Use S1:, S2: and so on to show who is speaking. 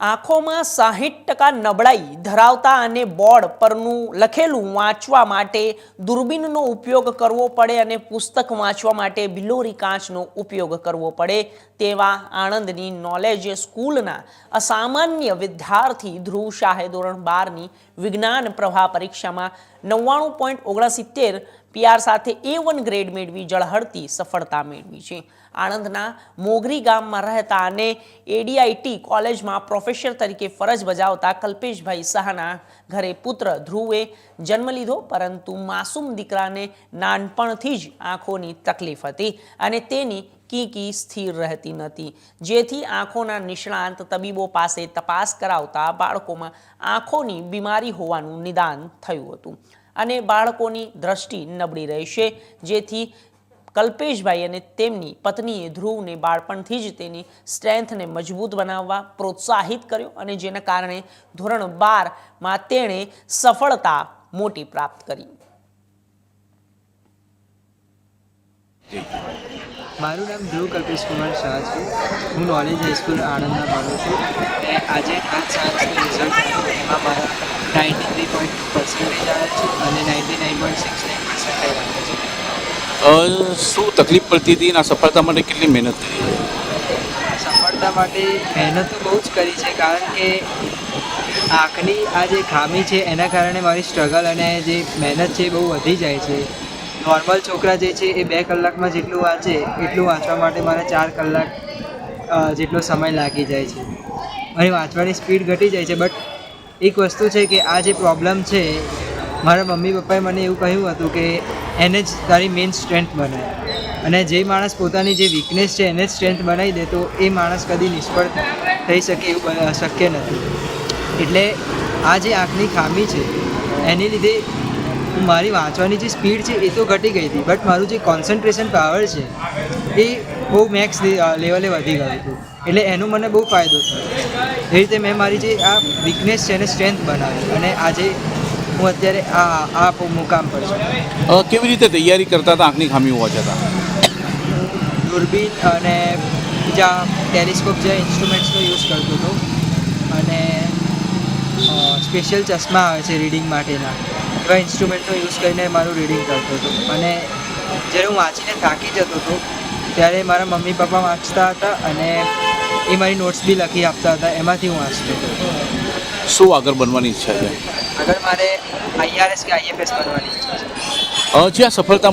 S1: આંખોમાં સાહીઠ ટકા નબળાઈ ધરાવતા અને બોર્ડ પરનું લખેલું વાંચવા માટે દૂરબીનનો ઉપયોગ કરવો પડે અને પુસ્તક વાંચવા માટે બિલોરી કાચનો ઉપયોગ કરવો પડે તેવા આણંદની નોલેજ સ્કૂલના અસામાન્ય વિદ્યાર્થી ધ્રુવ શાહે ધોરણ બારની વિજ્ઞાન પ્રવાહ પરીક્ષામાં નવ્વાણું પોઈન્ટ ઓગણસિત્તેર પીઆર સાથે એ વન ગ્રેડ મેળવી જળહળતી સફળતા મેળવી છે. આણંદના મોગરી ગામમાં રહેતા અને એડીઆઈટી કોલેજમાં પ્રોફેસર તરીકે ફરજ બજાવતા કલ્પેશભાઈ શાહના ઘરે પુત્ર ધ્રુવે જન્મ લીધો, પરંતુ માસૂમ દીકરાને નાનપણથી જ આંખોની તકલીફ હતી અને તેની કીકી સ્થિર રહેતી નથી. જેથી આંખોના નિષ્ણાંત તબીબો પાસે તપાસ કરાવતા બાળકોમાં આંખોની બીમારી હોવાનું નિદાન થયું હતું. અને બાળકોની દ્રષ્ટિ નબળી રહેશે. જેથી કલ્પેશભાઈ અને તેમની પત્નીએ ધ્રુવને બાળપણથી જ તેની સ્ટ્રેન્થને મજબૂત બનાવવા પ્રોત્સાહિત કર્યો અને જેના કારણે ધોરણ બારમાં તેણે સફળતા મોટી પ્રાપ્ત કરી.
S2: મારું નામ ધ્રુવ કલ્પેશ કુમાર શાહ છે. હું નોલેજ હાઈસ્કૂલ આણંદમાં ભણું છું. અને આજે પાંચ સાયન્સનું રિઝલ્ટ આવ્યું એમાં મારા નાઇન્ટી થ્રી પોઈન્ટ પર્સન્ટેજ આવે છે અને ninety nine point six nine percentage આવે છે
S3: શું તકલીફ પડતી હતી અને સફળતા માટે કેટલી મહેનત કરી?
S2: સફળતા માટે મહેનત તો બહુ જ કરી છે કારણ કે આંખની આ જે ખામી છે એના કારણે મારી સ્ટ્રગલ અને જે મહેનત છે એ બહુ વધી જાય છે. નોર્મલ છોકરા જે છે એ બે કલાકમાં જેટલું વાંચે, એટલું વાંચવા માટે મારે ચાર કલાક જેટલો સમય લાગી જાય છે. મારી વાંચવાની સ્પીડ ઘટી જાય છે, બટ એક વસ્તુ છે કે આ જે પ્રોબ્લેમ છે, મારા મમ્મી પપ્પાએ મને એવું કહ્યું હતું કે એને જ તારી મેઇન સ્ટ્રેન્થ બનાય. અને જે માણસ પોતાની જે વીકનેસ છે, એને જ સ્ટ્રેન્થ બનાવી દે તો એ માણસ કદી નિષ્ફળ થઈ શકે એવું શક્ય નથી. એટલે આ જે આંખની ખામી છે, એની લીધે મારી વાંચવાની જે સ્પીડ છે એ તો ઘટી ગઈ હતી બટ મારું જે કોન્સન્ટ્રેશન પાવર છે એ બહુ મેક્સ લેવલે વધી ગયું હતું. એટલે એનો મને બહુ ફાયદો થયો. એ રીતે મેં મારી જે આ વીકનેસ છે એને સ્ટ્રેન્થ બનાવી અને આજે હું અત્યારે આ આ મુકામ પર છું.
S3: કેવી રીતે તૈયારી કરતા હતા આંખની ખામી હોવા છતાં?
S2: દૂરબીન અને બીજા ટેલિસ્કોપ જેવા ઇન્સ્ટ્રુમેન્ટ્સનો યુઝ કરતો હતો. અને સ્પેશિયલ ચશ્મા આવે છે રીડિંગ માટેના. એવા ઇન્સ્ટ્રુમેન્ટનો યુઝ કરીને મારું રીડિંગ કરતો હતો. અને જ્યારે હું વાંચીને થાકી જતો હતો ત્યારે મારા મમ્મી પપ્પા વાંચતા હતા અને એ મારી નોટ્સ બી લખી આપતા હતા. એમાંથી હું વાંચતો હતો.
S3: શું આગળ બનવાની ઈચ્છા છે?
S2: આગળ મારે આઈઆરએસ કે આઈએફએસ બનવાની ઈચ્છા છે.
S3: જે આ સફળતા